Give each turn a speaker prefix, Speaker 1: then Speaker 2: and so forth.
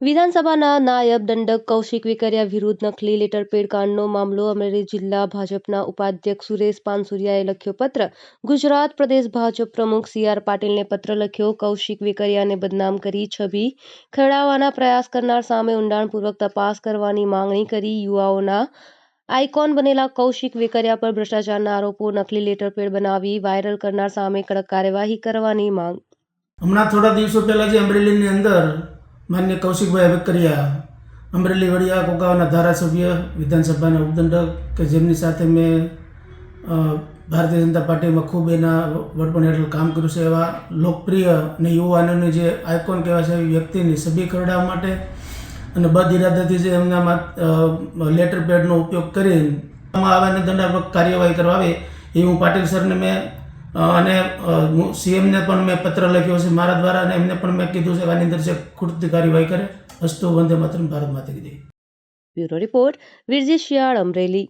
Speaker 1: વિધાનસભાના નાયબ દંડક કૌશિક વેકરિયા વિરુદ્ધ નકલી લેટરપેડ કાંડનો મામલો અમરેલી જિલ્લા ભાજપના ઉપાધ્યક્ષ સુરેશ પાનસુરિયાએ લખ્યો પત્ર. ગુજરાત પ્રદેશ ભાજપ પ્રમુખ સી આર પાટીલને પત્ર લખ્યો, કૌશિક વેકરિયાને બદનામ કરી છબી ખરડાવવાના પ્રયાસ કરનાર સામે ઊંડાણપૂર્વક તપાસ કરવાની માંગણી કરી યુવાઓના આઇકોન બનેલા કૌશિક વેકરિયા પર ભ્રષ્ટાચારના આરોપો નકલી લેટર પેડ બનાવી વાયરલ કરનાર સામે કડક કાર્યવાહી કરવાની માંગ.
Speaker 2: હમણાં થોડા દિવસો પહેલા જે અમરેલીની અંદર માન્ય કૌશિકભાઈ વેકરિયા અમરેલી વડિયા કોકાવાના ધારાસભ્ય, વિધાનસભાના ઉપદંડક કે જેમની સાથે મેં ભારતીય જનતા પાર્ટીમાં ખૂબ એના વડપણ હેઠળ કામ કર્યું છે એવા લોકપ્રિય અને યુવાનોની જે આઇકોન કહેવાય છે એવી વ્યક્તિની સભી ખરડાવવા માટે અને બદ ઇરાદાથી જે એમનામાં લેટર પેડનો ઉપયોગ કરીને આવે અને દંડાત્મક કાર્યવાહી કરવા આવે એ હું પાટીલ સરને મેં અને સીએમને પણ મેં પત્ર લખ્યો છે મારા દ્વારા અને એમને પણ મેં કીધું છે આની અંદર જે ખૂટતી કાર્યવાહી કરે, અસ્તુ વંદે માતરમ, ભારત માતા કીધી.
Speaker 1: Bureau report, Virji Shiyal, Amreli